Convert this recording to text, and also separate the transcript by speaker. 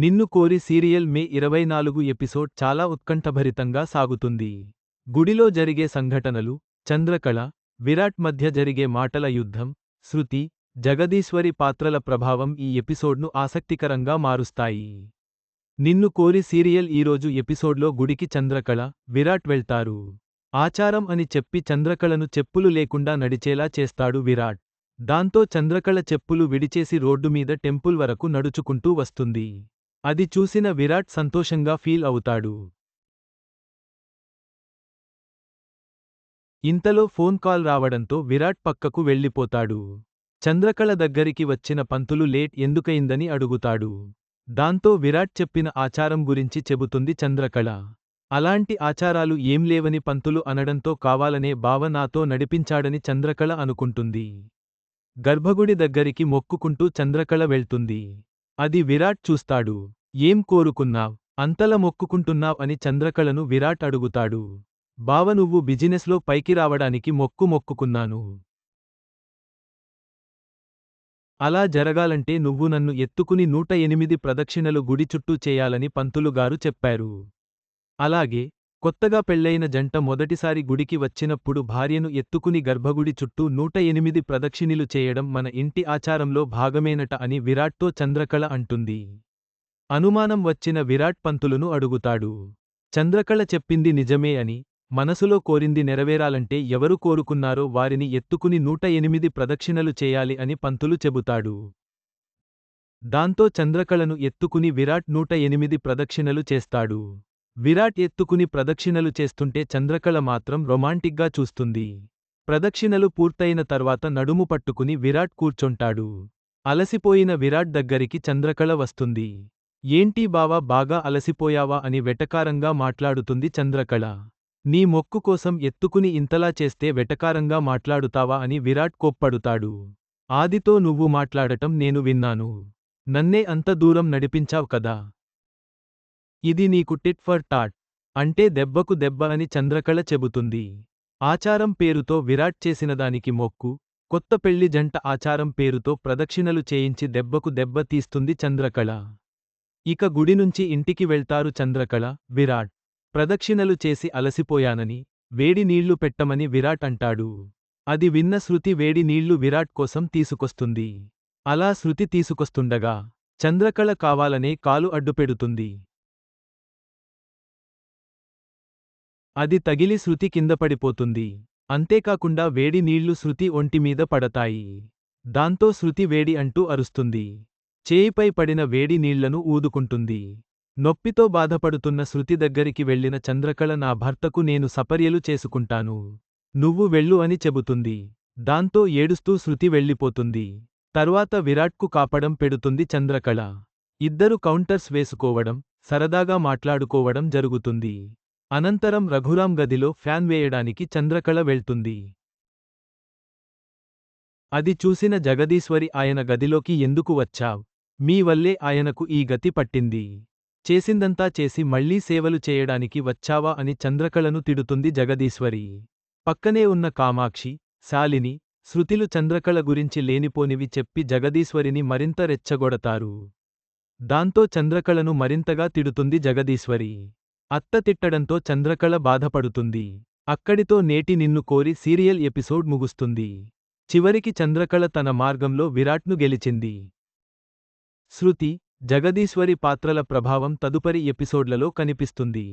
Speaker 1: నిన్ను కోరి సీరియల్ మే ఇరవై నాలుగు ఎపిసోడ్ చాలా ఉత్కంఠభరితంగా సాగుతుంది. గుడిలో జరిగే సంఘటనలు చంద్రకళ విరాట్ మధ్య జరిగే మాటల యుద్ధం శృతి జగదీశ్వరి పాత్రల ప్రభావం ఈ ఎపిసోడ్ను ఆసక్తికరంగా మారుస్తాయి. నిన్ను కోరి సీరియల్ ఈరోజు ఎపిసోడ్లో గుడికి చంద్రకళ విరాట్ వెళ్తారు. ఆచారం అని చెప్పి చంద్రకళను చెప్పులు లేకుండా నడిచేలా చేస్తాడు విరాట్. దాంతో చంద్రకళ చెప్పులు విడిచేసి రోడ్డు మీద టెంపుల్ వరకు నడుచుకుంటూ వస్తుంది. అది చూసిన విరాట్ సంతోషంగా ఫీల్ అవుతాడు. ఇంతలో ఫోన్ కాల్ రావడంతో విరాట్ పక్కకు వెళ్ళిపోతాడు. చంద్రకళ దగ్గరికి వచ్చిన పంతులు లేట్ ఎందుకయిందని అడుగుతాడు. దాంతో విరాట్ చెప్పిన ఆచారం గురించి చెబుతుంది చంద్రకళ. అలాంటి ఆచారాలు ఏం లేవని పంతులు అనడంతో కావాలనే బావ నాతో నడిపించాడని చంద్రకళ అనుకుంటుంది. గర్భగుడి దగ్గరికి మొక్కుకుంటూ చంద్రకళ వెళ్తుంది. అది విరాట్ చూస్తాడు. ఏం కోరుకున్నావ్? అంతల మొక్కుకుంటున్నావ్ అని చంద్రకళను విరాట్ అడుగుతాడు. బావ నువ్వు బిజినెస్లో పైకి రావడానికి మొక్కు మొక్కుకున్నాను. అలా జరగాలంటే నువ్వు నన్ను ఎత్తుకుని నూట ఎనిమిది ప్రదక్షిణలు గుడి చుట్టూ చేయాలని పంతులుగారు చెప్పారు. అలాగే కొత్తగా పెళ్ళైన జంట మొదటిసారి గుడికి వచ్చినప్పుడు భార్యను ఎత్తుకుని గర్భగుడి చుట్టూ నూట ఎనిమిది ప్రదక్షిణిలు చేయడం మన ఇంటి ఆచారంలో భాగమేనట అని విరాట్తో చంద్రకళ అంటుంది. అనుమానం వచ్చిన విరాట్ పంతులును అడుగుతాడు. చంద్రకళ చెప్పింది నిజమే అని మనసులో కోరింది నెరవేరాలంటే ఎవరు కోరుకున్నారో వారిని ఎత్తుకుని నూట ఎనిమిది ప్రదక్షిణలు చేయాలి అని పంతులు చెబుతాడు. దాంతో చంద్రకళను ఎత్తుకుని విరాట్ నూట ఎనిమిది ప్రదక్షిణలు చేస్తాడు. విరాట్ ఎత్తుకుని ప్రదక్షిణలు చేస్తుంటే చంద్రకళ మాత్రం రొమాంటిక్గా చూస్తుంది. ప్రదక్షిణలు పూర్తయిన తర్వాత నడుము పట్టుకుని విరాట్ కూర్చొంటాడు. అలసిపోయిన విరాట్ దగ్గరికి చంద్రకళ వస్తుంది. ఏంటీ బావా బాగా అలసిపోయావా? అని వెటకారంగా మాట్లాడుతుంది చంద్రకళ. నీ మొక్కు కోసం ఎత్తుకుని ఇంతలా చేస్తే వెటకారంగా మాట్లాడుతావా? అని విరాట్ కోప్పడుతాడు. ఆదితో నువ్వు మాట్లాడటం నేను విన్నాను. నన్నే అంత దూరం నడిపించావ్ కదా. ఇది నీకు టిట్ ఫర్ టాట్ అంటే దెబ్బకు దెబ్బ అని చంద్రకళ చెబుతుంది. ఆచారం పేరుతో విరాట్ చేసినదానికి మొక్కు కొత్త పెళ్ళి జంట ఆచారం పేరుతో ప్రదక్షిణలు చేయించి దెబ్బకు దెబ్బ తీస్తుంది చంద్రకళ. ఇక గుడి నుంచి ఇంటికి వెళ్తారు చంద్రకళ విరాట్. ప్రదక్షిణలు చేసి అలసిపోయానని వేడి నీళ్ళు పెట్టమని విరాట్ అంటాడు. అది విన్న శృతి వేడి నీళ్ళు విరాట్ కోసం తీసుకొస్తుంది. అలా శృతి తీసుకొస్తుండగా చంద్రకళ కావాలనే కాలు అడ్డుపెడుతుంది. అది తగిలి శృతి కింద పడిపోతుంది. అంతేకాకుండా వేడి నీళ్ళు శృతి ఒంటిమీద పడతాయి. దాంతో శృతి వేడి అంటూ అరుస్తుంది. చేయిపై పడిన వేడి నీళ్ళను ఊదుకుంటుంది. నొప్పితో బాధపడుతున్న శృతి దగ్గరికి వెళ్ళిన చంద్రకళ నా భర్తకు నేను సపర్యలు చేసుకుంటాను. నువ్వు వెళ్ళు అని చెబుతుంది. దాంతో ఏడుస్తూ శృతి వెళ్ళిపోతుంది. తర్వాత విరాట్కు కాపడం పెడుతుంది చంద్రకళ. ఇద్దరు కౌంటర్స్ వేసుకోవడం సరదాగా మాట్లాడుకోవడం జరుగుతుంది. అనంతరం రఘురాం గదిలో ఫ్యాన్ వేయడానికి చంద్రకళ వెళ్తుంది. అది చూసిన జగదీశ్వరి ఆయన గదిలోకి ఎందుకు వచ్చావ్? మీ వల్లే ఆయనకు ఈ గతి పట్టింది. చేసిందంతా చేసి మళ్ళీ సేవలు చేయడానికి వచ్చావా అని చంద్రకళను తిడుతుంది జగదీశ్వరి. పక్కనే ఉన్న కామాక్షి శాలిని శృతిలు చంద్రకళ గురించి లేనిపోనివి చెప్పి జగదీశ్వరిని మరింత రెచ్చగొడతారు. దాంతో చంద్రకళను మరింతగా తిడుతుంది జగదీశ్వరి. అత్త తిట్టడంతో చంద్రకళ బాధపడుతుంది. అక్కడితో నేటి నిన్ను కోరి సీరియల్ ఎపిసోడ్ ముగుస్తుంది. చివరికి చంద్రకళ తన మార్గంలో విరాట్ను గెలిచింది. శృతి జగదీశ్వరి పాత్రల ప్రభావం తదుపరి ఎపిసోడ్లలో కనిపిస్తుంది.